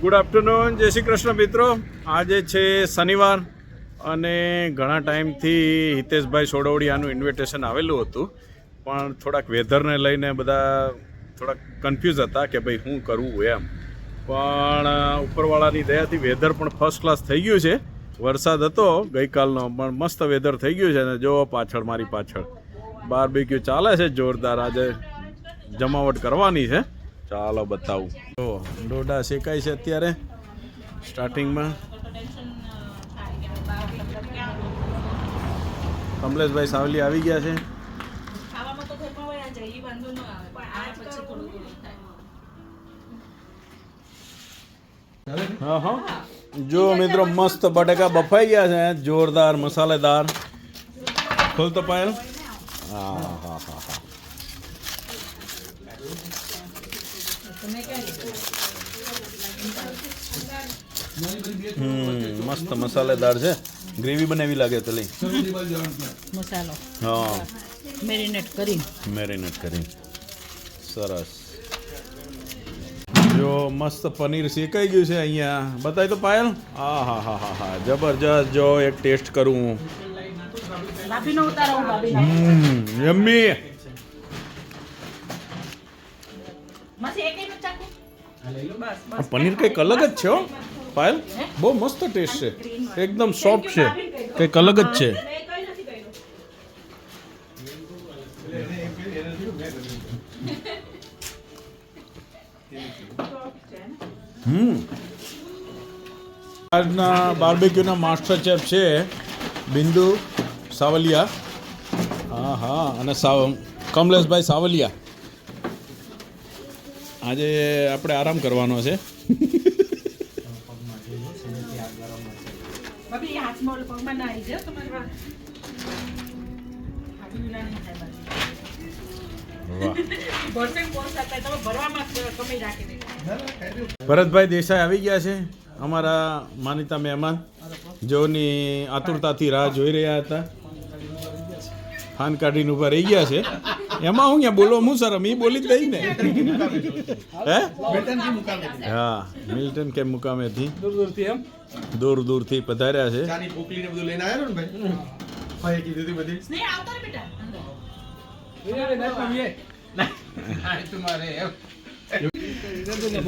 Good afternoon જય શ્રી કૃષ્ણ મિત્રો. આજે છે શનિવાર અને ઘણા ટાઈમથી હિતેશભાઈ સોડવડિયાનું ઇન્વિટેશન આવેલું હતું. પણ થોડાક વેધરને લઈને બધા થોડાક કન્ફ્યુઝ હતા કે ભાઈ શું કરવું એમ. પણ ઉપરવાળાની દયાથી વેધર પણ ફર્સ્ટ ક્લાસ થઈ ગયું છે. વરસાદ હતો ગઈકાલનો, પણ મસ્ત વેધર થઈ ગયું છે અને જો પાછળ, મારી પાછળ. બારબીક્યુ ચાલે છે જોરદાર. આજે જમાવટ કરવાની છે. ચાલો બતાવું. જો ડોડા શેકાય છે અત્યારે. સ્ટાર્ટિંગમાં. કમલેશભાઈ સાવલી આવી ગયા છે. તો હા હા. જો મિત્રો મસ્ત બટેકા બફાઈ ગયા છે. જોરદાર મસાલેદાર. ખોલ તો પાયલ. હા હા હા હા હા હમ મસ્ત મસાલેદાર છે. ગ્રેવી બનાવી લાગે તલી મસાલો. હા. મેરિનેટ કરી મેરિનેટ કરી સરસ. જો મસ્ત પનીર શેકાઈ ગયું છે અહીંયા. બતાય તો પાયલ. હા હા હા હા હા. જબરજસ્ત જો એક ટેસ્ટ કરું. યમ્મી માસી એક એક ચાકુ બસ આ પનીર કંઈક અલગ જ છે હો. પાયલ, બહુ મસ્ત ટેસ્ટ છે. એકદમ સોફ્ટ છે. કંઈક અલગ જ છે. હમ. આજના બાર્બેક્યુના માસ્ટર શેફ છે બિંદુ સાવલિયા. હા હા. અને સાવ કમલેશભાઈ સાવલિયા. આજે આપણે આરામ કરવાનો છે. ભરતભાઈ દેસાઈ આવી ગયા છે અમારા માનીતા મહેમાન. જેઓની આતુરતાથી રાહ જોઈ રહ્યા હતા. ફાન કાઢીને ઊભા રહી ગયા છે. એમાં હું ત્યાં બોલો હું શરમ એ બોલી જ દઈ ને. હે? હા મિલ્ટન કેમ મુકામે થી દૂર દૂરથી એમ? દૂર દૂરથી પધાર્યા છે. ચાની પોકલીને બધું લઈને આવ્યો ને ભાઈ? ભાઈ કીધું હતી બધી. સ્નેહ આવતો ને બેટા. અંદર.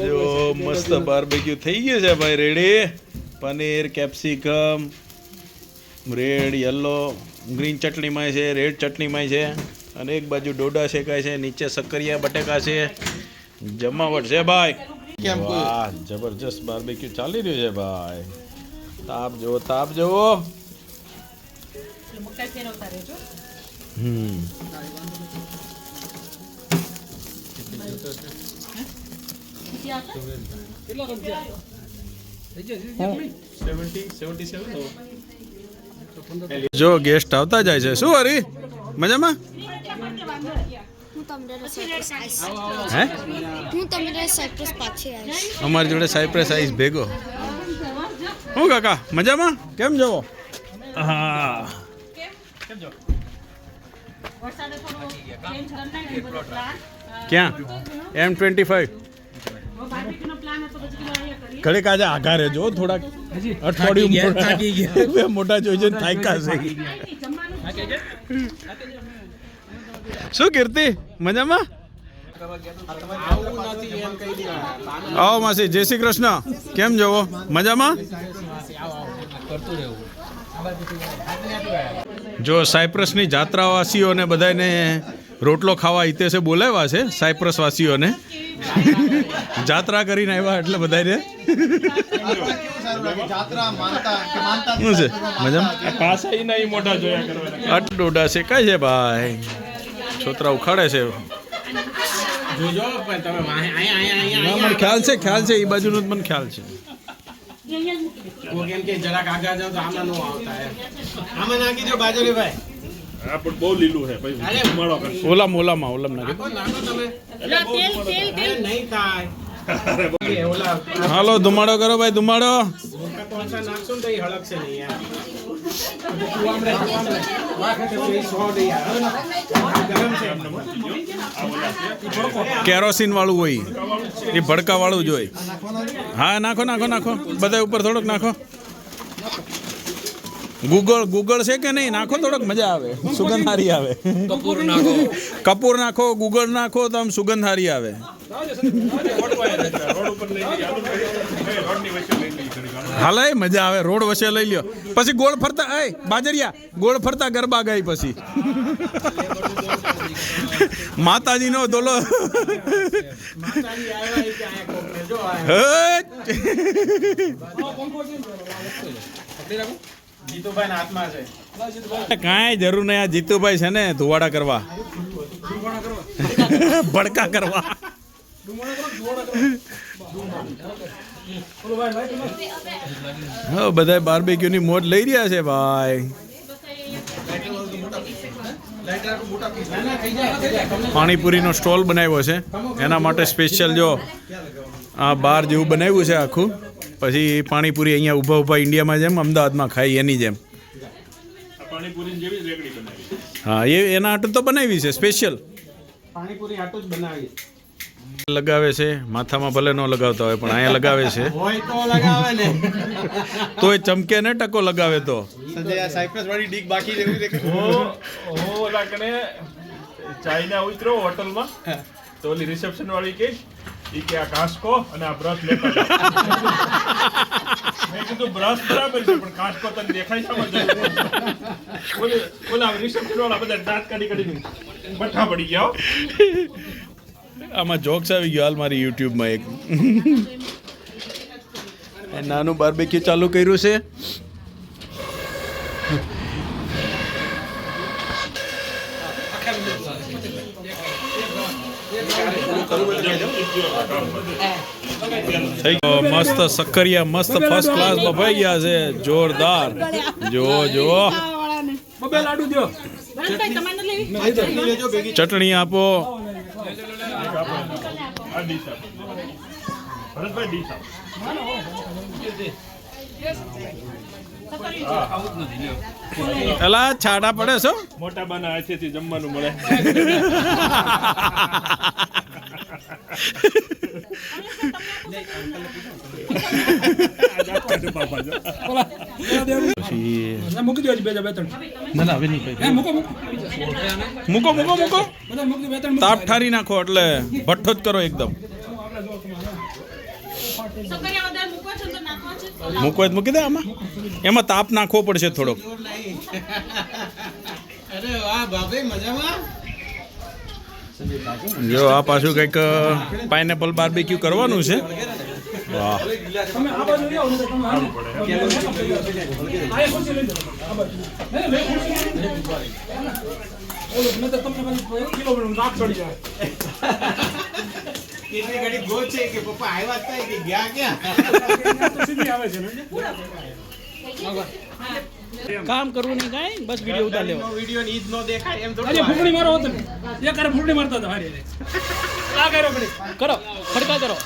જો મસ્ત બારબેક્યુ થઈ ગયું છે ભાઈ ready. Paneer capsicum red yellow green ચટણીમાં છે રેડ ચટણીમાં છે. અને એક બાજુ ડોડા શેકાય છે નીચે સક્કરિયા બટેકા છે. જમાવટ છે ભાઈ. કેમ? વાહ જબરજસ્ત બારબેક્યુ ચાલી રહ્યું છે ભાઈ. તાપ જુઓ તાપ જુઓ હમ. જો ગેસ્ટ આવતા જાય છે. શું હરી? મજામાં? હું? આવીશ સાયપ્રસ પાછી આવીશ અમારી જોડે સાયપ્રેસ આઈસ ભેગો. હું કાકા મજામાં? કેમ જવો? હા. ક્યાં? એમ ટ્વેન્ટી ફાઈવ. ઘડીક આજે આઘા રહેજો થોડાક અઠવાડિયું મોટા જોઈ છે થાક્યા છે. શું કીર્તિ? મજામાં? આવો માસી, જય શ્રી કૃષ્ણ. કેમ જવો મજામાં? જો સાયપ્રસની જાત્રાવાસીઓને બધાને રોટલો ખાવા હિતેશે બોલાવ્યા છે સાયપ્રસ વાસીઓને જાત્રા કરીને આવ્યા એટલે બધાને શું છે? મજામાં? ડોડા શેકાય છે. ભાઈ? છોતરા ઉખાડે છે. ખ્યાલ છે ખ્યાલ છે એ બાજુનો મને ખ્યાલ છે. અહીંયા જ મૂકી દે કોઈ કેમ કે, જરાક આગળ જાઓ તો આમાં નો આવતા. આમાં નાખી દો બાજરી ભાઈ આ પણ બહુ લીલું છે. ભાઈ અરે ઓલામ ઓલામાં ઓલામ નહીં થાય. હાલો ધુમાડો કરો ભાઈ ધુમાડો. ને કેરોસીન વાળું હોય. એ ભડકા વાળું જ હોય. હા નાખો નાખો નાખો. બધા ઉપર થોડોક નાખો. ગૂગળ ગૂગળ છે કે નહીં? નાખો થોડોક મજા આવે. સુગંધ હારી આવે. કપૂર નાખો કપૂર નાખો ગૂગળ નાખો તો આમ સુગંધ હારી આવે. હાલે મજા આવે. રોડ વચ્ચે લઈ લ્યો. પછી ગોળ ફરતા એ બાજરિયા ગોળ ફરતા ગરબા ગાય પછી. માતાજીનો દોલો. માતાજી આવ્યા એ કે આયા કોકને જો આયા. હે! જીતુભાઈના હાથમાં છે કાંઈ જરૂર નહીં, આ જીતુભાઈ છે ને ધુવાડા કરવા ભડકા કરવા હા બધા બાર્બેક્યુ ની મોજ લઈ રહ્યા છે ભાઈ પાણીપુરીનો સ્ટોલ બનાવ્યો છે એના માટે સ્પેશિયલ જો આ બાર જેવું બનાવ્યું છે આખું પછી પાણીપુરી અહીંયા ઊભા ઊભા ઇન્ડિયામાં જેમ અમદાવાદમાં ખાઈ એની જેમ. હા એ એના હાટું તો બનાવી છે સ્પેશિયલ પાણીપુરી આટલું જ બનાવી લગાવે છે માથામાં ભલે ન લગાવતા હોય પણ અહીંયા લગાવે છે. તો એ તોય ચમકે ને ટકો લગાવે તો. સાયપ્રસ વાળી ડીક બાકી ચાઇના ઉતરો હોટલમાં. તો ઓલી રિસેપ્શન વાળી કે કે આ કાસ્કો અને આ બ્રશ લેતા મેં કીધું બ્રશ બરાબર છે પણ કાસ્કો તને દેખાય છે આમાં બોલે ઓલા રિસેપ્શન વાળા બધા દાંત કાઢી કાઢીને બઠા પડી ગયા આમાં જોક્સ આવી ગયો હાલ મારી યુટ્યુબમાં એક. એ નાનું બાર્બેક્યુ ચાલુ કર્યું છે. મસ્ત સક્કરિયા મસ્ત ફર્સ્ટ ક્લાસ બફાઈ ગયા છે. જોરદાર. જો જો. ચટણી આપો. એલા છાડા પડે છો મોટા બાના આથી જમવાનું મળે. તાપ ઠારી નાખો એટલે ભઠ્ઠો જ કરો એકદમ મૂકો મૂકી દે આમાં એમાં તાપ નાખવો પડશે થોડોક મજામાં જો આ પાછું કંઈક પાઇનેપલ બાર્બેક્યુ કરવાનું છે. વાહ. ગયા ક્યાં આવે છે ને કામ કરવું નહીં કાંઈ બસ વીડિયો ઉતાર લેવો. વીડિયો ની ઈદ નો દેખાય એમ આજે અરે ફૂંકણી મારો હતો ને. એક હારે ફૂંકણી મારતો હતો હારી આ ઘડી કરો ફડકા કરો.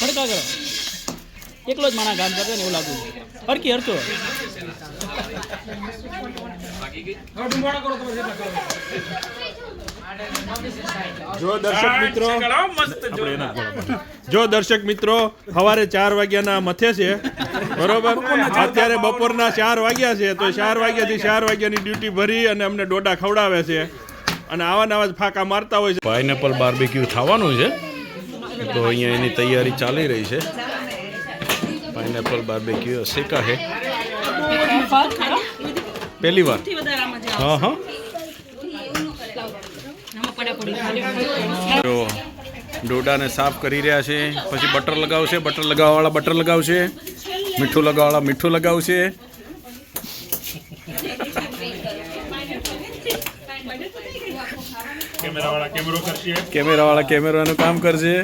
ખડકા કરો. એકલો જ માણા ગામ કરતો ને એવું લાગુ હરકી હરતો. કરો તમે કરો. જો દર્શક મિત્રો. જો દર્શક મિત્રો સવારે ચાર વાગ્યાના મથે છે બરોબર? અત્યારે બપોરના ચાર વાગ્યા છે તો ચાર વાગ્યાથી ચાર વાગ્યાની ડ્યુટી ભરી અને અમને ડોડા ખવડાવે છે અને આવા નવા જ ફાંકા મારતા હોય છે. પાઇનેપલ બાર્બીક્યુ થવાનું છે. તો અહીંયા એની તૈયારી ચાલી રહી છે. પાઇનેપલ બાર્બીક્યુ શેકા હે. પહેલી વાર. હા હા. જો ડોડાને સાફ કરી રહ્યા છે. પછી બટર લગાવશે બટર લગાવવાવાળા બટર લગાવશે. મીઠું લગાવવાળા મીઠું લગાવશે. કેમેરાવાળા કેમેરો કેમેરાનું કામ કરશે.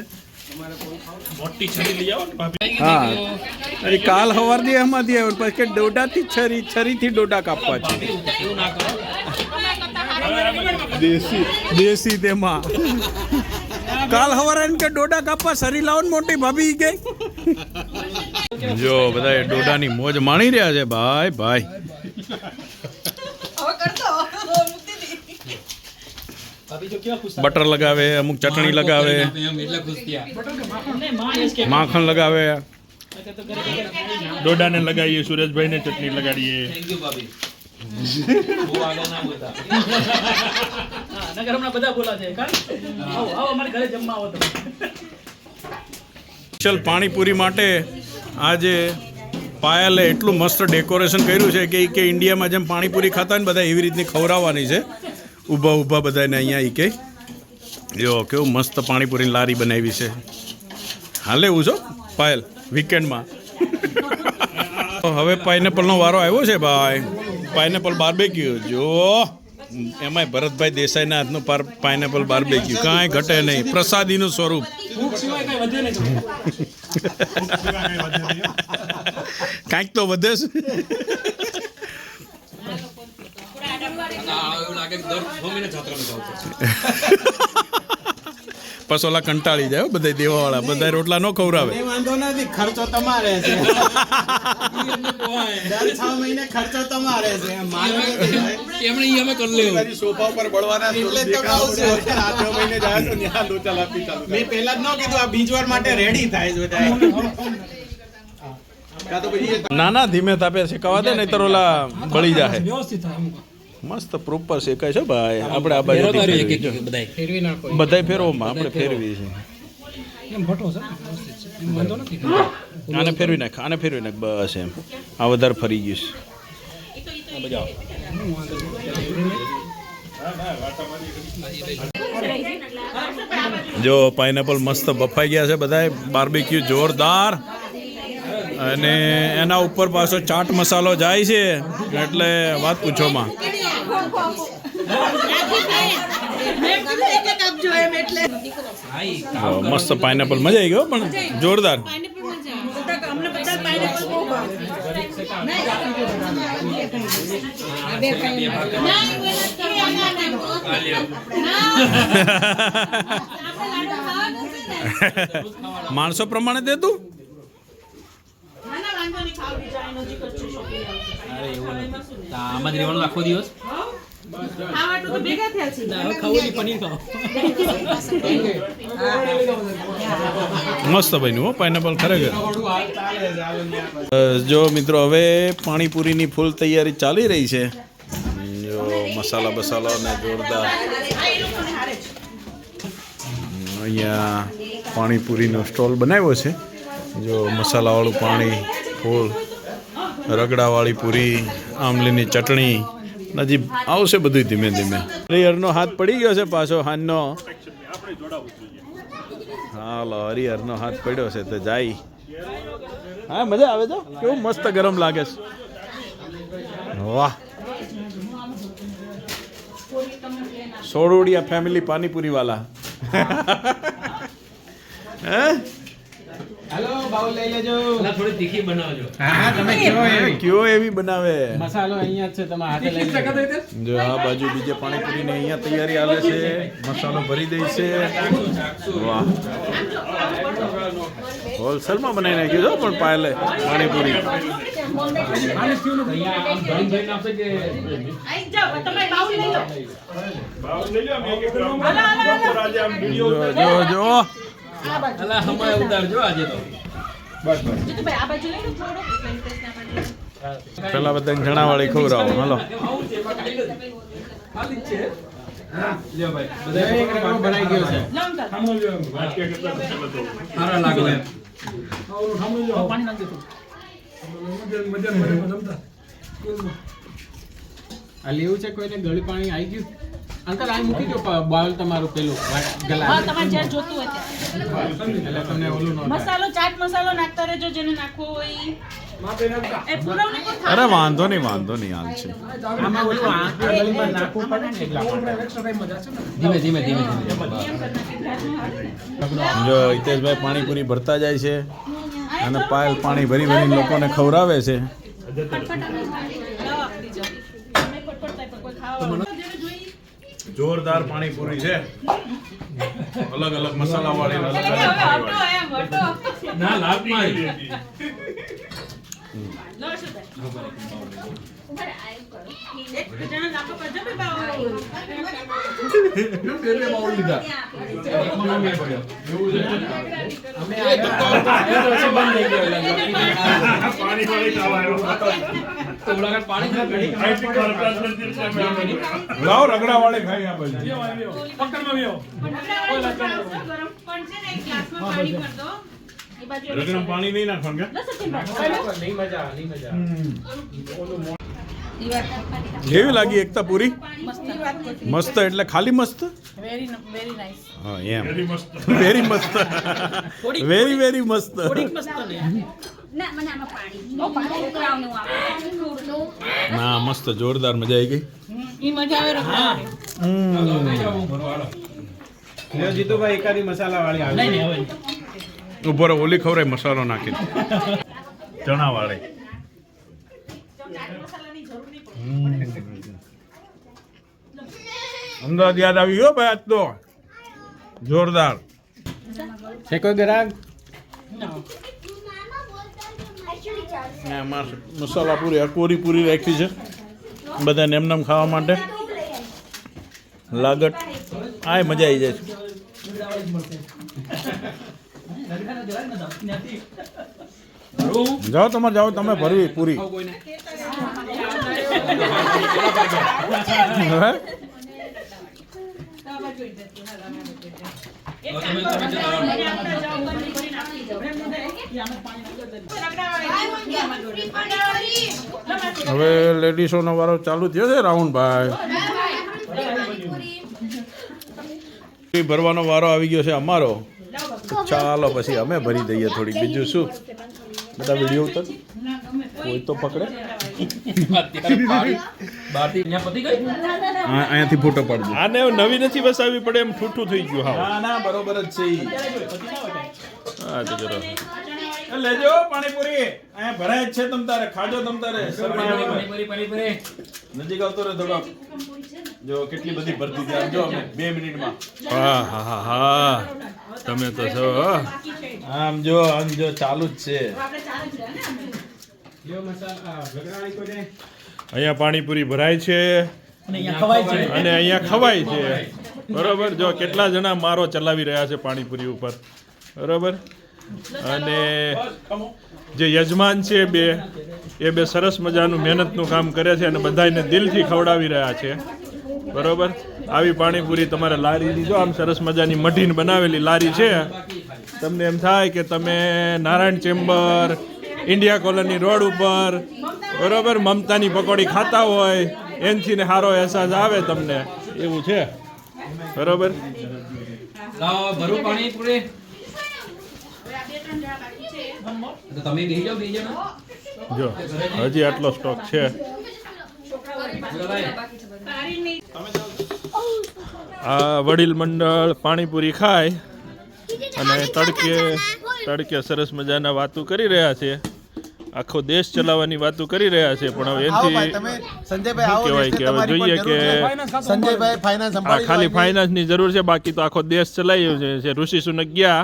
હા. એ કાલ સવારથી એમાંથી આવ્યો પછી કે ડોડાથી છરી છરીથી ડોડા કાપવા છે. દેશી દેશી તેમાં. કાલ સવારે એમ કે ડોડા કાપવા સરી લાવો મોટી ભાભી ગઈ. જો બધા ડોડાની મોજ માણી રહ્યા છે. ભાઈ ભાઈ. ભાભી જો કેવા ખુશ બટર લગાવે અમુક ચટણી લગાવે. માખણ લગાવે. ડોડાને લગાવીએ સુરેશભાઈને ચટણી લગાડીએ. હા નગર હમણાં બધા બોલા છે કાં? આવો આવો અમારે ઘરે જમવા આવો તમે સ્પેશિયલ પાણીપુરી માટે આજે પાયલે એટલું મસ્ત ડેકોરેશન કર્યું છે કે કે ઇન્ડિયામાં જેમ પાણીપુરી ખાતા ને બધા એવી રીતની ખવડાવવાની છે. ઊભા ઊભા બધાને અહીંયા એ કે. જો, કેવું મસ્ત પાણીપુરીની લારી બનાવી છે. હાલે એવું છો? પાયલ વીકેન્ડમાં હવે પાઇનેપલનો વારો આવ્યો છે, ભાઈ. પાઇનેપલ બાર્બેક્યુ જો. એમાંય ભરતભાઈ દેસાઈના હાથનું પાર પાઇનેપલ બાર્બેક્યુ કાંઈ ઘટે નહીં. પ્રસાદીનું સ્વરૂપ. કાંઈક તો વધે છે. પછી ઓલા કંટાળી જાય બધા દેવાવાળા બધા રોટલા ન ખવડાવે. વાંધો નથી ખર્ચો તમારે છે. દર છ મહિને ખર્ચો તમારે છે એમણે અમે કરી લેવું. સોફા ઉપર બળવાના એટલે તો કહું છું. મેં પહેલા જ ન કીધું આ બીજવાર માટે રેડી થાય છે બધા. ના ના ધીમે તાપે શીખવા દે નહીં ઓલા બળી જાય વ્યવસ્થિત મસ્ત પ્રોપર શેકાય છે ભાઈ આપણે આ બાજુ બધા બધાય. ફેરવોમાં આપણે ફેરવી છે. આને ફેરવી નાખ આને ફેરવી નાખ બસ એમ. આ વધારે ફરી ગયું છે. જો પાઇનેપલ મસ્ત બફાઈ ગયા છે બધાય. બાર્બીક્યુ જોરદાર. અને એના ઉપર પાછો ચાટ મસાલો જાય છે એટલે વાત પૂછોમાં. મસ્ત પાઇનેપલ મજા આવી ગયો પણ જોરદાર. માણસો પ્રમાણે આમાં જ રહેવાનું આખો દિવસ? મસ્ત બન્યું હો પાઇનેપલ ખરેખર. જો મિત્રો હવે પાણીપુરીની ફૂલ તૈયારી ચાલી રહી છે. જો મસાલા બસાલા ને જોરદાર. અહીંયા પાણીપુરીનો સ્ટોલ બનાવ્યો છે. જો મસાલાવાળું પાણી ફૂલ. રગડાવાળી પૂરી આમલીની ચટણી નજી આવશે બધું ધીમે ધીમે. હરિહરનો હાથ પડી ગયો છે પાછો હાનનો. હાલો, હરિહરનો હાથ પડ્યો છે તો જાય. હા, મજા આવે છે કેવું મસ્ત ગરમ લાગે છે. વાહ. સોડોડિયા ફેમિલી પાણીપુરી વાલા હે? હાલો બાઉલ લઈ લેજો. થોડી તીખી બનાવજો. હા તમે કયો એવી? બનાવે? મસાલો અહીંયા છે તમે હાથે લઈ લેજો. જો આ બાજુ બીજે પાણીપુરીની અહીંયા તૈયારી આલે છે મસાલો ભરી દે છે. વાહ. હોલસેલમાં બનાવી નાખ્યું છો પણ પાયલે પાણીપુરી. વીડિયો જો. જો જો અલા હમાય ઉતારજો આજે તો. જીતુભાઈ આ બાજુ લઈ લો થોડો. પેલા બધા જણાવાળી ખવડાવો આવો હલો આ લેવું છે કોઈને ગળી પાણી આવી ગયું? અંકલ આ મૂકી દો બાઉલ તમારું પેલું હા તમારે જ્યાં જોતું હોય એટલે તમને ઓલું મસાલો ચાટ મસાલો નાખતા રહેજો જેને નાખવો હોય અરે વાંધો નહીં વાંધો નહીં હાલ છે. ધીમે ધીમે ધીમે જો હિતેશભાઈ પાણીપુરી ભરતા જાય છે અને પાયલ પાણી ભરી ભરીને લોકોને ખવડાવે છે. જોરદાર પાણીપુરી છે. અલગ અલગ મસાલા વાળી અલગ અલગ ના લાભમાં અમે રગડા વાળે ખાઈ પાણી વાળી ખાવા આવ્યો. પાણી ના I think our president is coming. લાવો રગડા પાણી નહીં નાખવાનું કે? કેવી લાગી એકતા પૂરી? મસ્ત. એટલે ખાલી મસ્ત? વેરી વેરી હા એમ. વેરી મસ્ત. વેરી વેરી મસ્ત. ને ના મસ્ત જોરદાર મજા આવી ગઈ. ઈ મજા આવે જીતુભાઈ એકાદી મસાલા વાળી આવી નહીં ઉપર ઓલી ખવરાય મસાલો નાખીને. ચણા વાળી અમદાવાદ યાદ આવી ગયો ભાઈ આજ તો જોરદાર છે કોઈ ગ્રાહક મસાલા પૂરી અકોરી પૂરી રાખી છે. બધાને એમનેમ ખાવા માટે. લાગટ. આય મજા આવી જાય છે. જાઓ તમારે જાઓ તમે ભરવી પૂરી. હે? હવે લેડીસોનો વારો ચાલુ થયો છે રાઉન્ડ ભાઈ ભરવાનો વારો આવી ગયો છે અમારો. તો ચાલો પછી અમે ભરી દઈએ થોડી. બીજું શું? બધા વીડિયો ઉતર. કોઈ તો પકડે. અહીંયાથી ફોટો પાડજો. આને નવી નથી વસાવી પડે એમ ઠૂઠું થઈ ગયું હા ના ના બરોબર જ છે. હા તો ચલો. લેજો પાણીપુરી. અહીંયા ભરાય જ છે તમ તારે. ખાજો તમ તારે. પાણીપુરી, પાણીપુરી. નજીક આવતો રે થોડો. જો કેટલી બધી ભરતી છે. આમ જો અમે બે મિનિટમાં. હા હા હા હા. તમે તો છો આમ જો આમ જો ચાલુ જ છે. અહીંયા પાણીપુરી ભરાય છે. અને અહીંયા ખવાય છે. અને અહીંયા ખવાય છે. બરોબર? જો કેટલા જણા મારો ચલાવી રહ્યા છે પાણીપુરી ઉપર. બરોબર? અને જે યજમાન છે બે, એ બે સરસ મજાનું મહેનતનું કામ કરે છે અને બધાને દિલથી ખવડાવી રહ્યા છે. બરોબર? આવી પાણીપુરી તમારે લારી જો આમ સરસ મજાની મઢીને બનાવેલી લારી છે. તમને એમ થાય કે તમે Narayan chamber, India colony road ઉપર, બરોબર? મમતાની પકોડી ખાતા હોય એનથી ને સારો અહેસાસ આવે તમને. એવું છે? બરોબર? પાણીપુરી. તમે બે જાઓ બે જાઓ જો, હજી આટલો સ્ટોક છે. આ વડીલ મંડળ પાણીપુરી ખાય અને તડકે તડકે સરસ મજાના વાતો કરી રહ્યા છે. આખો દેશ ચલાવવાની વાતો કરી રહ્યા છે પણ હવે એનથી સંજયભાઈ આવો કહેવાય કે હવે જોઈએ કે સંજયભાઈ ફાઇનાન્સ સંભાળી ખાલી ફાઇનાન્સની જરૂર છે બાકી તો આખો દેશ ચલાવી છે. ઋષિ સુનક ગયા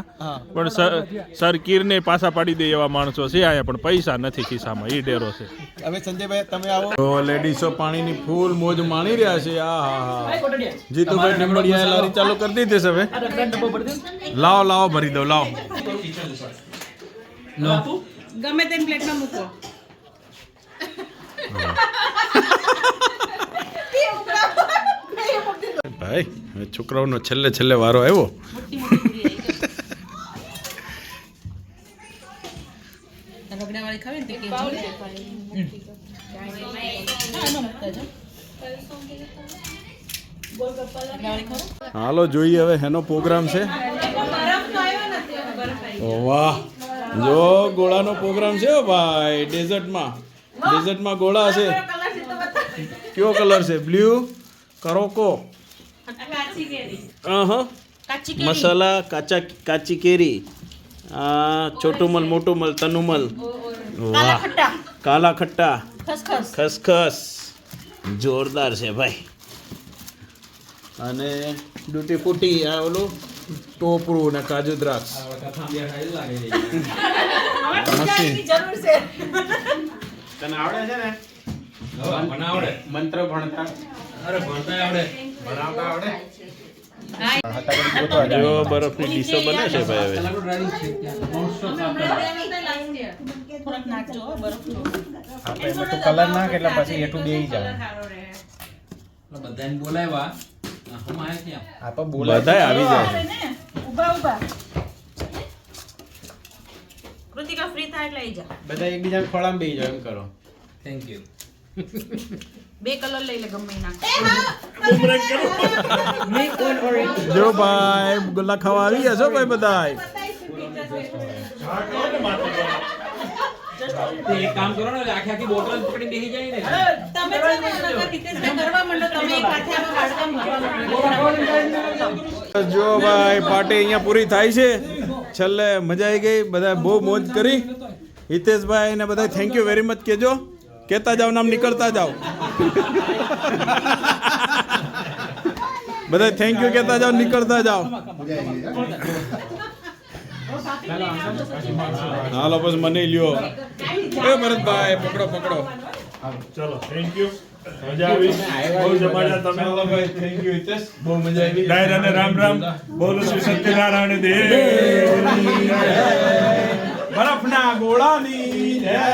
પણ સર- કીરને પાછા પાડી દે એવા માણસો છે અહીંયા પણ પૈસા નથી ખિસ્સામાં એ ડેરો છે. હવે સંજયભાઈ તમે આવો. તો લેડીસો પાણીની ફૂલ મોજ માણી રહ્યા છે. આ હા હા જીતુભાઈ નીમડિયા લારી ચાલુ કરી દીધી છે હવે. લાવો લાવો ભરી દો લાવો. બાપુ ગમે તેમ પ્લેટમાં મૂકો. ભાઈ હવે છોકરાઓનો છેલ્લે છેલ્લે વારો આવ્યો. હાલો જોઈએ હવે એનો પ્રોગ્રામ છે. વાહ. જો, ગોળાનો પ્રોગ્રામ છે ભાઈ, ડેઝર્ટમાં. ડેઝર્ટમાં ગોળા છે કયો કલર છે? બ્લુ, કરોકો. અહં. મસાલા, કાચા, કાચી કેરી. આ, છોટુમલ, મોટુમલ મોટું મલ તનું મલ વાહ. કાલા ખટ્ટા. ખસખસ. જોરદાર છે ભાઈ. અને ડ્યુટી ફૂટી, આ ઓલું ટોપરું ને કાજુ દ્રાક્ષ. તને આવડે છે ને? મંત્ર ભણતા. ભણાવતા આવડે? જો બરફની ડીશો બને છે ભાઈ હવે. થોડાક નાખજો હો, બરફનો. આપણે એમાં તું કલર નાખ એટલે પછી એટલું બે જાય. બધાને બોલાવ્યા. હમાય ક્યાં આ તો બોલાય બધાય આવી જાય ને? ઊભા ઊભા કૃતિકા ફ્રી થાય એટલે આવી જા. બધા એકબીજાને ખોળામાં બેહી જાય એમ કરો. થેન્ક યુ બે કલર લઈ લે ગમે એના જો ભાઈ ગુલ્લા ખાવા આવી ગયા છો ભાઈ બધાય? તો એક કામ કરો ને આખી આખી બોટલ પકડી બેસી જાય ને. તમે છે ને નકર હિતેશભાઈ કરવા માંડો તમે એક હાથે આમાં વાડકામ ભરવા જો ભાઈ પાર્ટી અહીંયા પૂરી થાય છે. છેલ્લે મજા આવી ગઈ બધા બહુ મોજ કરી. હિતેશભાઈ ને બધા થેન્ક યુ વેરી મચ કેજો કહેતા જાઓ નામ નીકળતા જાઓ. બધા થેન્ક યુ કહેતા જાઓ નીકળતા જાઓ. હાલો બસ મને લ્યો. એ ભરતભાઈ પકડો પકડો. ચલો થેન્ક યુ મજા આવી. બહુ જમાડ્યા તમે. ભાઈ થેન્ક યુ હિતેશ. બહુ મજા આવી. ડાયરાને રામ રામ. બોલો શ્રી સત્યનારાયણ દેવ. બરફના ગોળાની જય.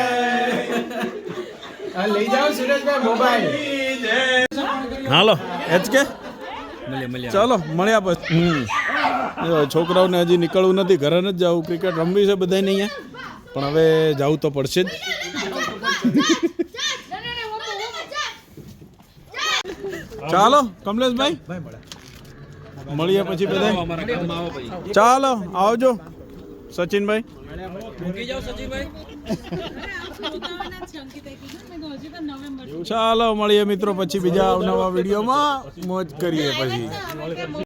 આ લઈ જાઓ સુરેશભાઈ મોબાઈલ. હાલો એચ કે? ચાલો મળ્યા પછી. છોકરાઓને હજી નીકળવું નથી ઘરે નથી જવું. ક્રિકેટ રમવી છે બધાને અહીંયા? પણ હવે જવું તો પડશે જ. ચાલો, કમલેશભાઈ. મળીએ પછી બધા ચાલો, આવજો, સચિનભાઈ. ચાલો, મળીએ મિત્રો પછી બીજા નવા વિડીયોમાં. મોજ કરીએ પછી.